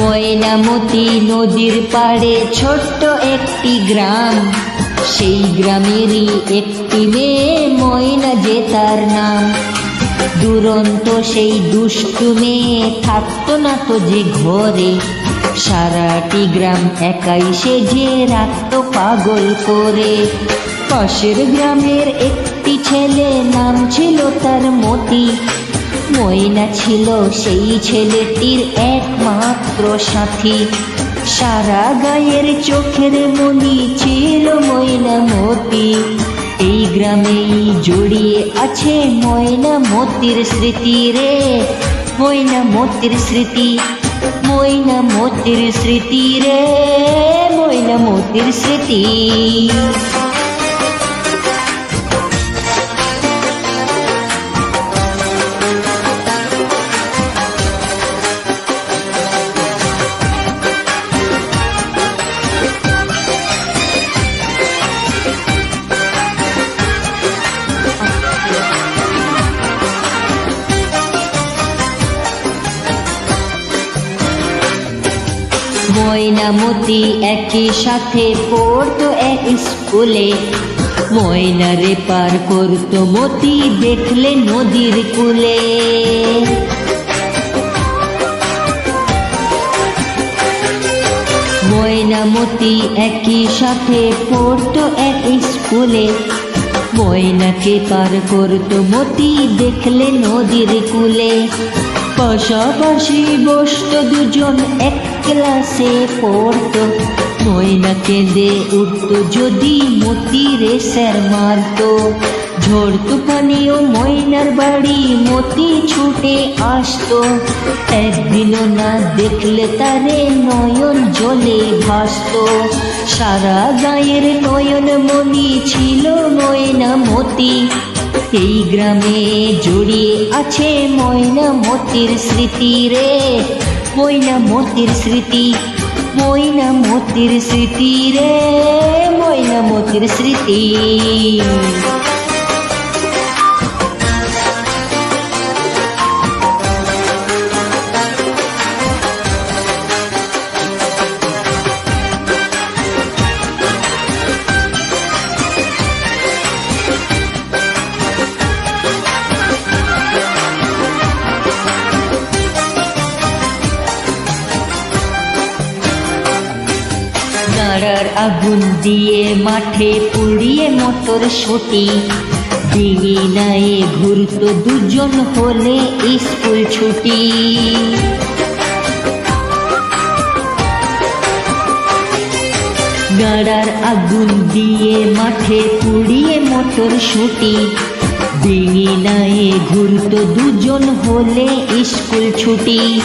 ময়নামতি নদীর পাড়ে ছোট্ট একটি গ্রাম। সেই গ্রামেরই একটি মেয়ে ময়না যে তার নাম। দুরন্ত সেই দুষ্টু মেয়ে থাকতো না তো যে ঘরে। সারাটি গ্রাম একাই সে যে রাখতো পাগল করে। পাশের গ্রামের একটি ছেলে নাম ছিল তার মতি। ময়না ছিল সেই ছেলেটির একমাত্র সাথী। সারা গায়ের চোখের মনি ছিল ময়না মতি। এই গ্রামেই জড়িয়ে আছে ময়না মতির স্মৃতি রে। ময়না মতির স্মৃতি, ময়না মতির স্মৃতি রে। ময়না মতির স্মৃতি। ময়নামতি একই সাথে পড়তো এক স্কুলে। ময়নারে পার করতো মতি, দেখলে নদীর কূলে। ময়নামতি একই সাথে পড়তো এক স্কুলে। ময়নাকে পার করতো মতি, দেখলে নদীর কূলে। পাশাপাশি বসত দুজন এক ক্লাসে পড়তো। ময়না কেঁদে উঠত যদি মতিরে স্যার মারতো। ঝড় তুফানিও ময়নার বাড়ি মতি ছুটে আসতো। একদিনও না দেখলে তারে নয়ন জলে ভাসতো। সারা গায়ের নয়ন মনি ছিল ময়না মতি। এই গ্রামে জড়িয়ে আছে ময়না মতির স্মৃতি রে। ময়না মতির স্মৃতি, ময়না মতির স্মৃতি রে, ময়না মতির স্মৃতি। নাড়ার আগুন দিয়ে মাঠে পুড়িয়ে মটর ডিঙি নায়ে ঘুরতো দুজন হলে স্কুল ছুটি। গাড়ার আগুন দিয়ে মাঠে পুড়িয়ে মটর শুটি ডিঙি ঘুরত দুজন হলে স্কুল ছুটি।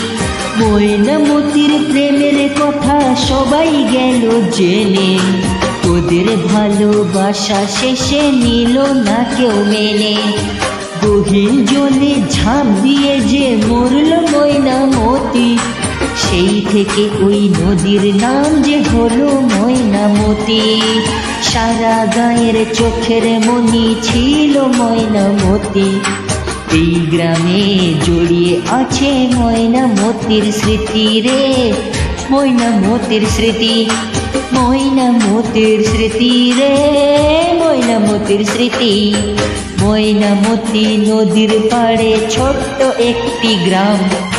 ময়নামতির প্রেমের কথা সবাই গেল জেনে। ওদের ভালোবাসা শেষে নিল না কেউ মেনে। গহীন জলে ঝাঁপ দিয়ে যে মরল ময়নামতি সেই থেকে ওই নদীর নাম যে হলো ময়নামতি। সারা গায়ের চোখের মনি ছিল ময়নামতি। এই গ্রামে জড়িয়ে আছে ময়নামতির স্মৃতি রে। ময়নামতির স্মৃতি ময়নামতির স্মৃতি রে। ময়নামতির স্মৃতি, ময়নামতি নদীর পাড়ে ছোট্ট একটি গ্রাম।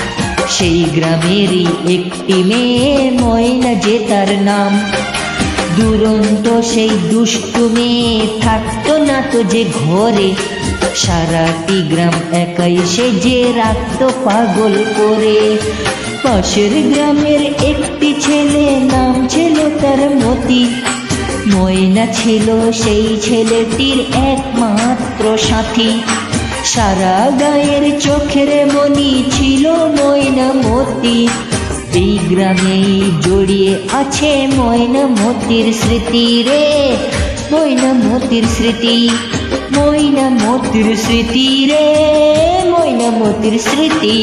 সেই গ্রামেরই একটি মেয়ে, ময়না যে তার নাম। দুরন্ত সেই দুষ্টু মেয়ে, থাকতো না তো যে ঘরে। সারাটি গ্রাম একাই সে যে রাখতো পাগল করে। পাশের গ্রামের একটি ছেলে নাম ছিল তার মতি। ময়না ছিল সেই ছেলেটির একমাত্র সাথী। সারা গায়ের চোখের মনি ছিল ময়না মতি এই গ্রামেই জড়িয়ে আছে ময়না মতির স্মৃতি রে। ময়না মতির স্মৃতি ময়না মতির স্মৃতি রে। ময়না মতির স্মৃতি।